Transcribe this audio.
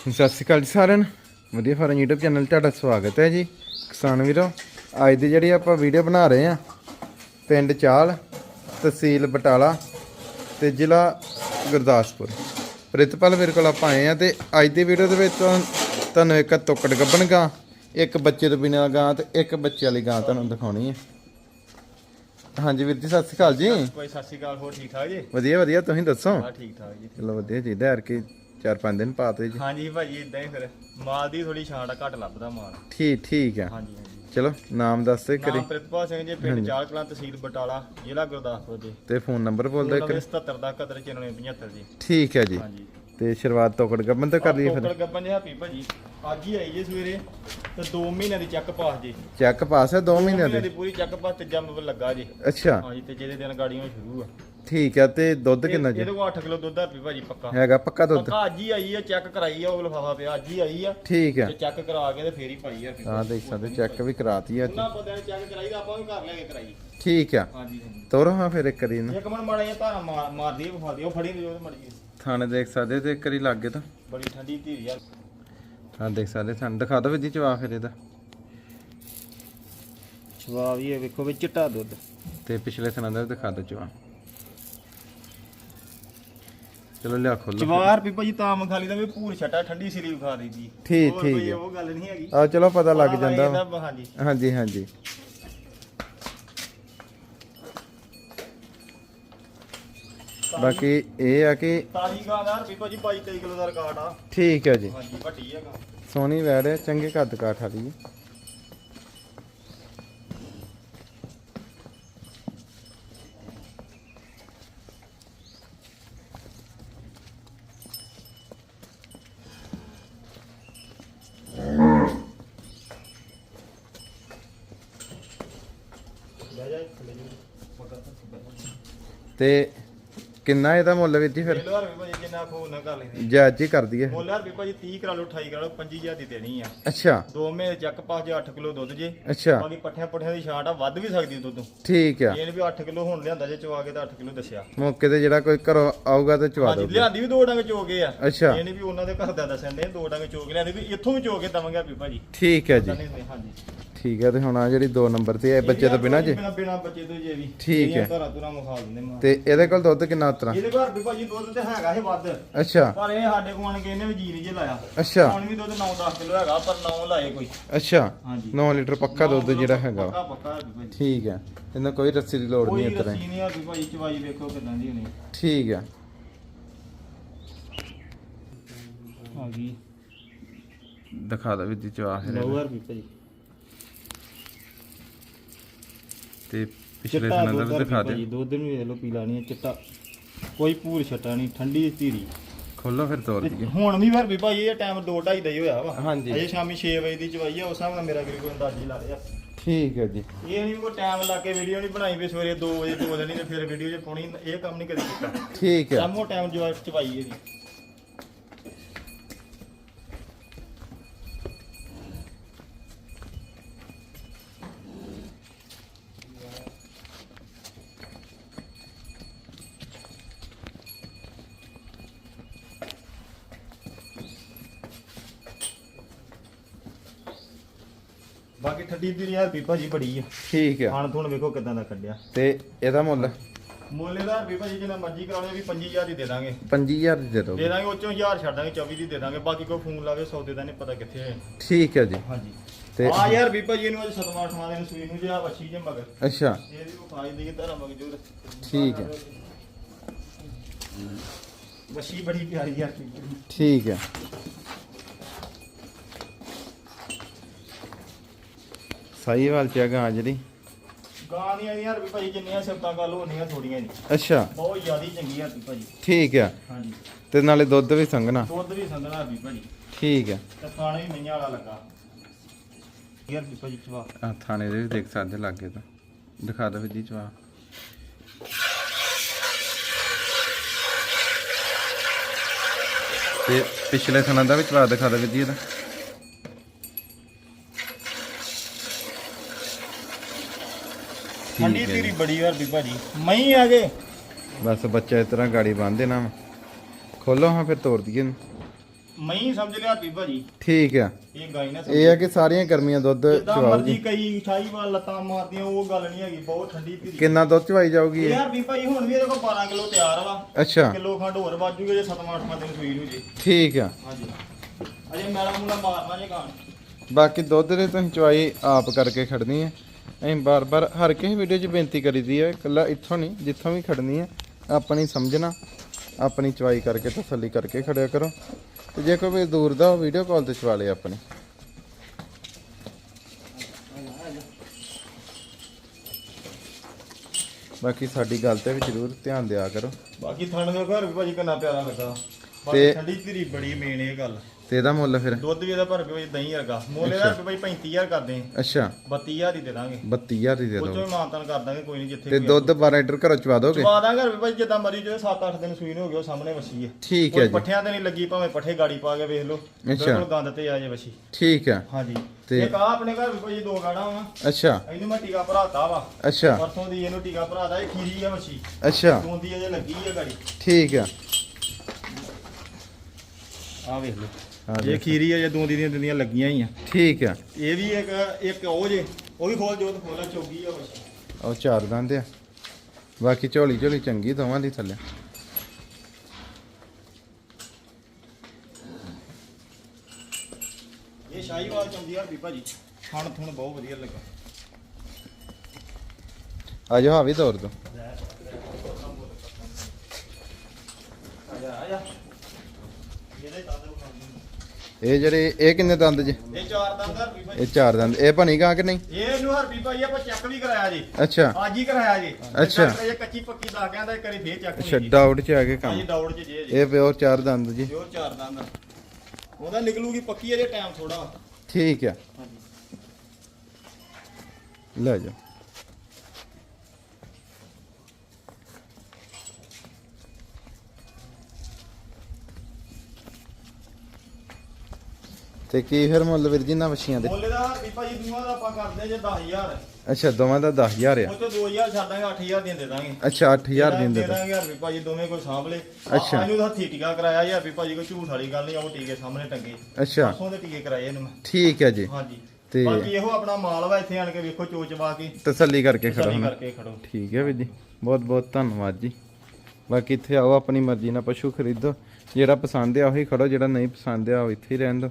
ਸਤਿ ਸ਼੍ਰੀ ਅਕਾਲ ਜੀ ਸਾਰਿਆਂ ਨੂੰ। ਵਧੀਆ ਫਾਰਮ YouTube ਚੈਨਲ 'ਤੇ ਤੁਹਾਡਾ ਸਵਾਗਤ ਹੈ ਜੀ। ਕਿਸਾਨ ਵੀਰੋ ਅੱਜ ਦੀ ਜਿਹੜੀ ਆਪਾਂ ਵੀਡੀਓ ਬਣਾ ਰਹੇ ਆ ਪਿੰਡ ਚਾਲ ਤਹਿਸੀਲ ਬਟਾਲਾ ਤੇ ਜ਼ਿਲ੍ਹਾ ਗੁਰਦਾਸਪੁਰ। ਪ੍ਰਿਤਪਾਲ ਵੀਰ ਕੋਲ ਆਪਾਂ ਆਏ ਆ ਤੇ ਅੱਜ ਦੀ ਵੀਡੀਓ ਦੇ ਵਿੱਚ ਤੁਹਾਨੂੰ- ਇੱਕ ਤੋਕੜ ਗੱਬਣ ਗਾਂ ਇੱਕ ਬੱਚੇ ਤੋਂ ਬਿਨਾਂ ਗਾਂ ਤੇ ਇੱਕ ਬੱਚੇ ਵਾਲੀ ਗਾਂ ਤੁਹਾਨੂੰ ਦਿਖਾਉਣੀ ਹੈ। ਹਾਂਜੀ ਵੀਰ ਜੀ ਸਤਿ ਸ਼੍ਰੀ ਅਕਾਲ ਜੀ। ਕੋਈ ਸਤਿ ਸ਼੍ਰੀ ਅਕਾਲ ਹੋਰ ਠੀਕ ਠਾਕ ਜੀ? ਵਧੀਆ ਵਧੀਆ ਤੁਸੀਂ ਦੱਸੋ? ਹਾਂ ਠੀਕ ਠਾਕ ਜੀ। ਚਲੋ ਵਧੀਆ ਜੀ ਯਾਰ ਕਿ ਚਾਰ ਪੰਜ ਦਿਨ ਪਾਤੇ ਜੀ। ਹਾਂਜੀ ਭਾਜੀ ਇਦਾਂ ਹੀ ਫਿਰ। ਮਾਲ ਦੀ ਥੋੜੀ ਛਾਂਟ ਘੱਟ ਲੱਭਦਾ ਮਾਲ। ਠੀਕ ਠੀਕ ਆ। ਹਾਂਜੀ ਹਾਂਜੀ। ਚਲੋ ਨਾਮ ਦੱਸ ਦੇ ਕਰੀ ਨਾਮ ਪ੍ਰਿਤਪਾਲ ਸਿੰਘ ਜੀ ਪਿੰਡ ਚਾਲ ਕਲਾਂ ਤਹਿਸੀਲ ਬਟਾਲਾ ਜ਼ਿਲ੍ਹਾ ਗੁਰਦਾਸਪੁਰ ਜੀ। ਤੇ ਫੋਨ ਨੰਬਰ ਬੋਲ ਦਿਓ ਇੱਕ 77 ਦਾ 71 75 ਜੀ। ਠੀਕ ਹੈ ਜੀ। ਹਾਂਜੀ। ਤੇ ਸ਼ੁਰੂਆਤ ਤੋਕੜ ਗੱਬਨ ਤੋਂ ਕਰ ਲਈਏ ਫਿਰ। ਟੋਕਰ ਗੱਬਨ ਜੀ ਹੈਪੀ ਭਾਜੀ। ਅੱਜ ਹੀ ਆਈ ਜੀ ਸਵੇਰੇ ਤੇ 2 ਮਹੀਨਿਆਂ ਦੀ ਚੱਕ ਪਾਸ ਜੀ। ਚੈੱਕ ਪਾਸ ਹੈ 2 ਮਹੀਨਿਆਂ ਦੇ? ਦੀ ਪੂਰੀ ਚੱਕ ਪਾਸ ਤੀਜਾ ਮਤਲਬ ਲੱਗਾ ਜੀ। ਅੱਛਾ। ਹਾਂਜੀ ਤੇ ਜਿਹਦੇ ਦਿਨ ਗਾੜੀਆਂ ਸ਼ੁਰੂ ਆ। ਠੀਕ ਹੈ ਤੇ ਦੁੱਧ ਕਿੰਨਾ ਜੀ? ਇਹਦੇ ਕੋਲ 8 ਕਿਲੋ ਦੁੱਧ ਹੈਪੀ ਭਾਜੀ ਪੱਕਾ। ਹੈਗਾ ਪੱਕਾ ਦੁੱਧ? ਪੱਕਾ ਅੱਜ ਹੀ ਆਈ ਆ ਚੈੱਕ ਕਰਾਈ ਆ ਉਹ ਲਫਾਫਾ ਪਿਆ ਅੱਜ ਹੀ ਆਈ ਆ। ਠੀਕ ਹੈ ਤੇ ਚੈੱਕ ਕਰਾ ਕੇ ਤੇ ਫੇਰ ਹੀ ਪਾਈ ਆ। ਹਾਂ ਦੇਖ ਸਕਦੇ ਚੈੱਕ ਵੀ ਕਰਾਤੀ ਹੈ ਉਹਨਾਂ ਬੰਦਿਆਂ ਨੇ ਚੈੱਕ ਕਰਾਈ ਤਾਂ ਆਪਾਂ ਵੀ ਘਰ ਲੈ ਕੇ ਕਰਾਈ। ਠੀਕ ਆ। ਹਾਂਜੀ ਹਾਂਜੀ। ਤੋਰੋ ਹਾਂ ਫਿਰ ਇੱਕ ਵਾਰੀ ਇਹਨੂੰ ਇੱਕ ਮਿੰਟ ਮਾੜਾ ਜਿਹਾ ਧਾਰਾ ਮਾਰ ਮਾਰਦੀ ਆ ਦਿਓ ਫੜੀ ਦਿਓ ਮੜੀ ਜੀ ਥਾਣੇ ਦੇਖ ਸਕਦੇ ਤੇ ਇੱਕ ਵਾਰੀ ਲੱਗ ਗਏ ਤਾਂ। ਬੜੀ ਠੰਡੀ ਧੀਰੀ ਯਾਰ ਹਾਂ ਦੇਖ ਸਕਦੇ ਥਾਣੇ ਦਿਖਾ ਦੋ ਜੀ ਚਵਾ ਫਿਰ ਇਹਦਾ। ਜਵਾਬ ਇਹ ਵੇਖੋ ਵੀ ਚਿੱਟਾ ਦੁੱਧ। ਤੇ ਪਿਛਲੇ ਥਾਣਾ ਦਾ ਵੀ ਦਿਖਾ ਦੋ ਚਵਾ। ਚਲੋ ਲਿਆ ਖੋਲੋ ਜਵਾਰ ਵੀ ਭਾਜੀ ਤਾਂ ਮਖਾਲੀ ਦਾ ਵੀ ਪੂਰ ਛਟਾ ਠੰਡੀ ਸਿਰੀ ਵਿਖਾ ਦਈਦੀ ਠੀਕ, ਹੋਰ ਠੀਕ ਹੈ। ਉਹ ਗੱਲ ਨਹੀਂ ਹੈਗੀ। ਆ ਚਲੋ ਪਤਾ ਲੱਗ ਜਾਂਦਾ। ਵਾ। ਵਾ, ਹਾਂਜੀ। ਹਾਂਜੀ ਹਾਂਜੀ। ਬਾਕੀ ਇਹ ਆ ਕਿ ਤਾਜੀ ਗਾਂ ਦਾ ਭਾਜੀ 22 23 ਕਿਲੋ ਦਾ ਰਿਕਾਰਡ ਆ। ਠੀਕ ਹੈ ਜੀ। ਹਾਂਜੀ ਵੱਡੀ ਹੈਗਾ। ਸੋਹਣੀ ਵੈੜ ਹੈ ਚੰਗੇ ਕੱਦ ਕਾਠ ਵਾਲੀ ਹੈ। ਤੇ ਕਿੰਨਾ ਇਹਦਾ ਮੁੱਲ ਵੀਰ ਜੀ ਫਿਰ? ਲੈ ਲਓ ਵੀ ਭਾਜੀ ਜਿੰਨਾ ਖੋ ਨਾ ਕਰ ਲੈਂਦੇ। ਜਾਇਜ਼ ਹੀ ਕਰ ਦਈਏ। ਮੁੱਲ ਯਾਰ ਵੀ ਭਾਜੀ 30 ਕਰਾ ਲਓ 28 ਕਰਾ ਲਓ 25000 ਦੀ ਦੇਣੀ ਆ। ਅੱਛਾ। ਦੋ ਮਹੀਨੇ ਚੱਕ ਪਾਸ ਜੇ 8 ਕਿਲੋ ਦੁੱਧ ਜੇ। ਅੱਛਾ। ਬਾਕੀ ਪੱਠਿਆਂ ਪੁੱਠਿਆਂ ਦੀ ਛਾਂਟ ਆ ਵੱਧ ਵੀ ਸਕਦੀ ਦੁੱਧ। ਠੀਕ ਆ। ਇਹ ਨੀ ਵੀ 8 ਕਿਲੋ ਹੁਣ ਲਿਆਂਦਾ ਜੇ ਚਵਾ ਕੇ ਤਾਂ 8 ਕਿਲੋ ਦੱਸਿਆ। ਮੌਕੇ ਤੇ ਜਿਹੜਾ ਕੋਈ ਘਰੋਂ ਆਊਗਾ ਤੇ ਚਵਾ ਹਾਂਜੀ ਦੋ ਲਿਆਂਦੀ ਵੀ ਦੋ ਡੰਗ ਚੋਗੇ ਆ। ਅੱਛਾ। ਇਹ ਨਹੀਂ ਵੀ ਉਹਨਾਂ ਦੇ ਘਰ ਦਾ ਦੱਸਣ ਦੇ ਦੋ ਡੰਗ ਚੋਗ ਲਿਆਂਦੀ ਵੀ ਇੱਥੋਂ ਵੀ ਚੋਗ ਕੇ ਦਵਾਂਗੇ ਵੀ ਭਾਜੀ ਠੀਕ ਹੈ ਜੀ। ਹਾਂਜੀ। ਠੀਕ ਹੈ ਤੇ ਹੁਣ ਆ ਜਿਹੜੀ 2 ਨੰਬਰ ਤੇ ਹੈ ਬੱਚੇ ਤੋਂ ਬਿਨਾ ਜੀ? ਬਿਨਾ ਬਿਨਾ ਬੱਚੇ ਤੋਂ ਜੇ ਵੀ। ਠੀਕ ਹੈ। ਘਰਾਂ ਤੁਰਾਂ ਮੁਖਾ ਦਿੰਦੇ ਮਾਂ। ਤੇ ਇਹਦੇ ਕੋਲ ਦੁੱਧ ਕਿੰਨਾ ਉਤਰਾ? ਇਹਦੇ ਘਰ ਵੀ ਭਾਜੀ ਦੁੱਧ ਤੇ ਹੈਗਾ ਇਹ ਵੱਧ। ਅੱਛਾ। ਪਰ ਇਹ ਸਾਡੇ ਕੋਲ ਆਣ ਕੇ ਇਹਨੇ ਵੀ ਜੀ ਨਹੀਂ ਜੇ ਲਾਇਆ। ਅੱਛਾ। ਹੁਣ ਵੀ ਦੁੱਧ 9-10 ਕਿਲੋ ਹੈਗਾ ਪਰ 9 ਲਾਏ ਕੋਈ। ਅੱਛਾ। ਹਾਂਜੀ। 9 ਲੀਟਰ ਪੱਕਾ ਦੁੱਧ ਜਿਹੜਾ ਹੈਗਾ। ਪੱਕਾ ਪੱਕਾ ਹੈ ਠੀਕ ਹੈ। ਇਹਨਾਂ ਕੋਈ ਰੱਸੀ ਦੀ ਲੋੜ ਕੋਈ ਨਹੀਂ ਇਤਰਾ ਰੱਸੀ ਨਹੀਂ ਆ ਭਾਜੀ ਚਵਾਈ ਵੇਖੋ ਕਿਦਾਂ ਦੀ ਹੋਣੀ। ਠੀਕ ਹੈ। ਆ ਗਈ। ਦਿਖਾ ਦੋ ਵੀ ਦੀ ਚਵਾ ਇਹਦਾ। ਲੋਅਰ ਵੀ ਭਾਜੀ। ਤੇ ਪਿਛਲੇ ਚਿੱਟਾ ਦਿਨਾਂ ਦਾ ਦੁੱਧ ਵੀ ਦਿਖਾ ਭਾਜੀ ਦਿਓ ਦੁੱਧ ਨੂੰ ਵੇਖ ਲਓ ਪੀਲਾ ਨਹੀਂ ਹੈ, ਚਿੱਟਾ। ਕੋਈ ਪੂਰ ਛਟਾ ਨਹੀਂ ਠੰਡੀ ਧੀਰੀ। ਖੋਲੋ ਫਿਰ ਤੋਰ ਦਈਏ ਹੁਣ ਵੀ ਫਿਰ ਵੀ ਭਾਈ ਇਹ ਟਾਈਮ 2:30 ਦਾ ਹੀ ਹੋਇਆ ਵਾ। ਹਾਂਜੀ। ਅਜੇ ਸ਼ਾਮੀ 6 ਵਜੇ ਦੀ ਚਵਾਈ ਆ ਉਸ ਹਿਸਾਬ ਨਾਲ ਮੇਰਾ ਵੀ ਕੋਈ ਅੰਦਾਜ਼ਾ ਲਾ ਲਿਆ ਠੀਕ ਹੈ ਜੀ। ਇਹ ਨਹੀਂ ਕੋਈ ਟਾਈਮ ਲਾ ਕੇ ਵੀਡੀਓ ਨਹੀਂ ਬਣਾਈ ਵੀ ਸਵੇਰੇ 2 ਵਜੇ ਚੋ ਦੇਣੀ ਤੇ ਫਿਰ ਵੀਡੀਓ 'ਚ ਪਾਉਣੀ ਇਹ ਕੰਮ ਨਹੀਂ ਕਦੇ ਕੀਤਾ। ਠੀਕ ਹੈ। ਸ਼ਾਮੋ ਟਾਈਮ ਜਵਾ ਚਵਾਈ ਇਹਦੀ। ਬਾਕੀ ਠੱਡੀ ਦੀ ਯਾਰ ਵੀ ਭਾਜੀ ਬੜੀ ਆ। ਠੀਕ ਹੈ ਖਾਣ ਥੁਣ ਵੇਖੋ ਕਿਦਾਂ ਦਾ ਕੱਢਿਆ। ਤੇ ਇਹਦਾ ਮੁੱਲ? ਮੁੱਲ ਦਾ ਵੀ ਭਾਜੀ ਜਿੰਨਾ ਮਰਜ਼ੀ ਕਰਾਉਣੇ ਵੀ 25000 ਦੀ ਦੇ ਦਾਂਗੇ। 5000 ਦੀ ਦੇ ਦਿਓ। ਦੇ ਦਾਂਗੇ ਉਹ ਚੋਂ 1000 ਛੱਡ ਦਾਂਗੇ 24 ਦੀ ਦੇ ਦਾਂਗੇ। ਬਾਕੀ ਕੋਈ ਫੋਨ ਲਾਵੇ ਸੌਦੇ ਦਾ ਨਹੀਂ ਪਤਾ ਕਿੱਥੇ ਹੈ ਠੀਕ ਹੈ ਜੀ। ਹਾਂਜੀ। ਤੇ ਆ ਯਾਰ ਬੀਬਾ ਜੀ ਨੂੰ ਅੱਜ ਸਤਵਾਂ ਅਠਵਾਂ ਦਿਨ ਸੂਈ ਨੂੰ ਜੇ ਆ ਵੱਛੀ ਜੇ ਮਗਰ। ਅੱਛਾ। ਇਹਦੀ ਉਹ ਖਾਈ ਦੀ ਧਾਰਾ ਮਗਜੂਰ ਠੀਕ ਹੈ। ਵੱਛੀ ਬੜੀ ਪਿਆਰੀ ਯਾਰ ਠੀਕ ਹੈ ਸਾਈਵਾਲ ਚ ਹੈਗਾ ਜਿਹੜੀ? ਗਾਂ ਦੀਆਂ ਯਾਰ ਵੀ ਭਾਜੀ ਜਿੰਨੀਆਂ ਸਿਫਤਾਂ ਗੱਲ ਹੋਣੀਆਂ ਥੋੜੀਆਂ ਨਹੀਂ ਅੱਛਾ। ਬਹੁਤ ਜ਼ਿਆਦਾ ਚੰਗੀ ਆ ਭਾਜੀ ਠੀਕ ਹੈ ਹਾਂਜੀ। ਤੇ ਨਾਲੇ ਦੁੱਧ ਵੀ ਸੰਘਣਾ। ਦੁੱਧ ਵੀ ਸੰਦਣਾ ਵੀ ਭਾਜੀ ਠੀਕ ਹੈ ਤੇ ਖਾਣੇ ਵੀ ਮਈਆਂ ਵਾਲਾ ਲੱਗਾ। ਯਾਰ ਵੀ ਭਾਜੀ ਚਵਾ ਆ ਥਾਣੇ ਦੇ ਵੀ ਦੇਖ ਸਕਦੇ ਲੱਗੇ ਤਾਂ। ਦਿਖਾ ਦੋ ਜੀ ਚਵਾ ਤੇ ਪਿਛਲੇ ਥਾਣਾ ਦਾ ਵੀ ਚਵਾ ਦਿਖਾ ਦੋ ਜੀ ਇਹਦਾ। ਠੰਡੀ ਹੈ ਤੇਰੀ ਬੜੀ ਯਾਰ ਵੀ ਭਾਜੀ ਮਈ ਆ ਗਏ। ਬਸ ਬੱਚਾ ਇਸ ਤਰ੍ਹਾਂ ਗਾੜੀ ਬੰਨ ਦੇਣਾ ਵਾ। ਖੋਲੋ ਹਾਂ ਫਿਰ ਤੋੜ ਦਈਏ। ਇਹਨੂੰ। ਮਈ ਸਮਝ ਲਿਆ ਵੀ ਭਾਜੀ ਠੀਕ ਆ। ਇਹ ਗਾਈ ਨਾ ਇਹ ਆ ਕਿ ਸਾਰੀਆਂ ਗਰਮੀਆਂ ਦੁੱਧ ਜਿੱਦਾਂ ਚਵਾਓ ਮਰਜ਼ੀ ਜੀ। ਕਈ ਸ਼ਾਹੀਵਾਲ ਲੱਤਾਂ ਮਾਰਦੀਆਂ ਉਹ ਗੱਲ ਨਹੀਂ ਹੈਗੀ ਬਹੁਤ ਠੰਡੀ ਧੀਰੀ ਕਿੰਨਾ ਦੁੱਧ ਚਵਾਈ ਜਾਊਗੀ ਇਹ? ਯਾਰ ਵੀ ਭਾਈ ਹੁਣ ਵੀ ਇਹਦੇ ਕੋਲ 12 ਕਿਲੋ ਤਿਆਰ ਵਾ। ਅੱਛਾ। ਕਿਲੋ ਖੰਡ ਹੋਰ ਵਾਜੂਗੇ ਜੇ 7-8 ਦਿਨ ਸੂਈ ਨੂੰ ਜੀ। ਠੀਕ ਆ। ਹਾਂਜੀ। ਅਜੇ ਮੈਲਾ ਮੂਲਾ ਮਾਰਨਾ ਜੇ ਗਾਣ। ਬਾਕੀ ਦੁੱਧ ਦੇ ਤੁਸੀਂ ਚਵਾਈ ਆਪ ਕਰਕੇ ਖੜਨੀ ਹੈ ਅਸੀਂ ਬਾਰ-ਬਾਰ ਹਰ ਕਿਸੇ ਵੀਡੀਓ 'ਚ ਬੇਨਤੀ ਕਰੀਦੀ ਹੈ ਇਕੱਲਾ ਇੱਥੋਂ ਨਹੀਂ ਜਿੱਥੋਂ ਵੀ ਖੜਨੀ ਹੈ ਆਪਣੀ ਸਮਝਣਾ ਆਪਣੀ ਚਵਾਈ ਕਰਕੇ ਤਸੱਲੀ ਕਰਕੇ ਖੜਿਆ ਕਰੋ। ਤੇ ਜੇ ਕੋਈ ਦੂਰ ਦਾ ਵੀਡੀਓ ਕਾਲ ਤੇ ਚਵਾ ਲੇ ਆਪਣੀ। ਬਾਕੀ ਸਾਡੀ ਗੱਲ ਤੇ ਵੀ ਜ਼ਰੂਰ ਧਿਆਨ ਦਿਆ ਕਰੋ। ਬਾਕੀ ਥਣ ਦੇ ਘਰ ਵੀ ਭਾਜੀ ਕਿੰਨਾ ਪਿਆਰਾ ਲੱਗਾ। ਤੇ- ਬਾਕੀ ਠੰਡੀ ਧੀਰੀ ਬੜੀ ਮੇਨ ਇਹ ਗੱਲ। ਤੇ ਇਹਦਾ ਮੁੱਲ ਫਿਰ? ਦੁੱਧ ਵੀ ਇਹਦਾ ਭਰ ਕੇ ਭਾਈ ਦਹੀਂ ਵਰਗਾ। ਮੋਲੇ ਦਾ ਭਾਈ 35000 ਕਰਦੇ ਆਂ। ਅੱਛਾ। 32000 ਹੀ ਦੇ ਦਾਂਗੇ। 32000 ਦੀ ਦੇ ਉਹ ਚੋਂ ਦਿਓ। ਹੀ ਮਾਨਤਨ ਕਰ ਦਾਂਗੇ ਕੋਈ ਨਹੀਂ ਜਿੱਥੇ ਤੇ ਦੁੱਧ 12 ਲੀਟਰ ਘਰੋਂ ਚਵਾ ਦੋਗੇ? ਚਵਾ ਦਾਂਗੇ ਵੀ ਭਾਈ ਜਿੱਦਾਂ ਮਰੀ ਜੋ 7-8 ਦਿਨ ਸੂਈ ਨੂੰ ਹੋ ਗਿਆ ਸਾਹਮਣੇ ਵਸੀ ਹੈ ਠੀਕ ਹੈ ਜੀ। ਪੱਠਿਆਂ ਤੇ ਨਹੀਂ ਲੱਗੀ ਭਾਵੇਂ ਪੱਠੇ ਗਾੜੀ ਪਾ ਕੇ ਵੇਖ ਲਓ। ਬਿਲਕੁਲ ਗੰਦ ਤੇ ਆ ਜੇ ਵਸੀ ਠੀਕ ਹੈ ਹਾਂਜੀ। ਤੇ- ਇੱਕ ਆ ਆਪਣੇ ਘਰ ਵੀ ਭਾਈ ਦੋ ਗਾੜਾਂ ਵਾ। ਅੱਛਾ। ਇਹਨੂੰ ਮੈਂ ਟੀਕਾ ਭਰਾਤਾ ਵਾ। ਅੱਛਾ। ਪਰਸੋਂ ਦੀ ਇਹਨੂੰ ਟੀਕਾ ਭਰਾਤਾ ਇਹ ਖੀਰੀ ਆ ਵਸੀ ਅੱਛਾ। ਦੋਂਦੀ ਅਜੇ ਲੱਗੀ ਆ ਗਾੜੀ। ਠੀਕ ਆ। ਆ ਵੇਖ ਲਓ। ਇਹ ਖੀਰੀ ਅਜੇ ਦੋਂਦੀ ਦੀਆਂ ਦਿੰਦੀਆਂ ਲੱਗੀਆਂ ਹੀ ਆ। ਠੀਕ ਆ। ਇਹ ਵੀ ਇੱਕ ਇੱਕ ਉਹ ਜੇ ਉਹ ਵੀ ਖੋਲ ਜੋਤ ਖੋਲਾ ਚੋਗੀ ਆ ਵਸੀ ਉਹ ਚਾਰ ਦੰਦ ਆ। ਬਾਕੀ ਝੋਲੀ ਝੋਲੀ ਚੰਗੀ ਦੋਵਾਂ ਦੀ ਥੱਲੇ। ਇਹ ਸ਼ਾਹੀਵਾਲ ਚੰਦੀ ਆ ਵੀ ਭਾਜੀ। ਖਾਣ ਥੁਣ ਬਹੁਤ ਵਧੀਆ ਲੱਗਾ। ਆ ਜਾਓ ਹਾਵੀ ਦੌਰ ਦੋ ਆ ਜਾ ਆ ਜਾ ਇਹਦੇ ਦੰਦ ਵਿਖਾਉਂਦੇ ਇਹ ਜਿਹੜੇ ਇਹ ਕਿੰਨੇ ਦੰਦ ਜੇ? ਇਹ ਚਾਰ ਦੰਦ ਹਰਪੀ ਭਾਜੀ ਇਹ ਚਾਰ ਦੰਦ ਇਹ ਬਣੀ ਗਾ ਕਿ ਨਹੀਂ? ਇਹ ਇਹਨੂੰ ਹਰਪੀ ਭਾਈ ਆਪਾਂ ਚੈੱਕ ਵੀ ਕਰਾਇਆ ਜੀ। ਅੱਛਾ। ਅੱਜ ਹੀ ਕਰਾਇਆ ਜੀ। ਅੱਛਾ। ਇਹ ਕੱਚੀ ਪੱਕੀ ਦੱਸ ਗਿਆ ਤਾਂ ਇੱਕ ਵਾਰੀ ਫੇਰ ਚੈੱਕ ਅੱਛਾ ਡਾਊਟ ਚ ਆ ਕੇ ਕੰਮ। ਡਾਊਟ ਚ ਜੇ ਜੀ। ਇਹ ਪਿਓਰ ਚਾਰ ਦੰਦ ਜੀ। ਪਿਓਰ ਚਾਰ ਦੰਦ ਉਹਦਾ ਨਿਕਲੂਗੀ ਪੱਕੀ ਇਹਦੇ ਟਾਈਮ ਥੋੜਾ ਠੀਕ ਆ। ਹਾਂਜੀ। ਲੈ ਜਾਓ। ਤੇ ਕੀ ਫਿਰ ਮੁੱਲ ਵੀਰ ਜੀ ਨਾ ਵਛੀਆਂ ਦੇ? ਮੁੱਲ ਦਾ ਹਰਪੀ ਭਾਜੀ ਦੂਆਂ ਦਾ ਆਪਾਂ ਕਰਦੇ ਜੇ 10000 ਅੱਛਾ ਦੋਵਾਂ ਦਾ 10000 ਆ। ਉਹ ਚੋਂ 2000 ਛੱਡ ਦਾਂਗੇ 8000 ਦੀਆਂ ਦੇ ਦਾਂਗੇ। ਅੱਛਾ 8000 ਦਿੰਦੇ ਦੇ ਤਾਂ ਦਾਂਗੇ। ਹਰਪੀ ਭਾਜੀ ਦੋਵੇਂ ਕੋਈ ਸਾਂਭ ਲੇ। ਅੱਛਾ। ਇਹਨੂੰ ਹੱਥੀ ਟੀਕਾ ਕਰਾਇਆ ਜੀ ਹਰਪੀ ਭਾਜੀ ਕੋਈ ਝੂਠ ਵਾਲੀ ਗੱਲ ਨਹੀਂ ਉਹ ਟੀਕੇ ਸਾਹਮਣੇ ਟੰਗੇ। ਅੱਛਾ। ਪਰਸੋਂ ਦੇ ਟੀਕੇ ਕਰਾਏ ਇਹਨੂੰ ਮੈਂ। ਠੀਕ ਹੈ ਜੀ। ਹਾਂਜੀ। ਤੇ- ਬਾਕੀ ਇਹੋ ਆਪਣਾ ਮਾਲ ਵਾ ਇੱਥੇ ਆਣ ਕੇ ਵੇਖੋ ਚੋਚਵਾ ਕੇ। ਤਸੱਲੀ ਕਰਕੇ ਖੜੋ ਤਸੱਲੀ ਕਰਕੇ ਖੜੋ। ਠੀਕ ਹੈ ਵੀਰ ਜੀ। ਬਹੁਤ ਬਹੁਤ ਧੰਨਵਾਦ ਜੀ। ਬਾਕੀ ਇੱਥੇ ਆਓ ਆਪਣੀ ਮਰਜ਼ੀ ਨਾਲ ਪਸ਼ੂ ਖਰੀਦੋ। ਜਿਹੜਾ ਪਸੰਦ ਆ ਉਹੀ ਖੜੋ ਜਿਹੜਾ ਨਹੀਂ ਪਸੰਦ ਆ ਉਹ ਇੱਥੇ ਹੀ ਰਹਿਣ ਦਿਓ।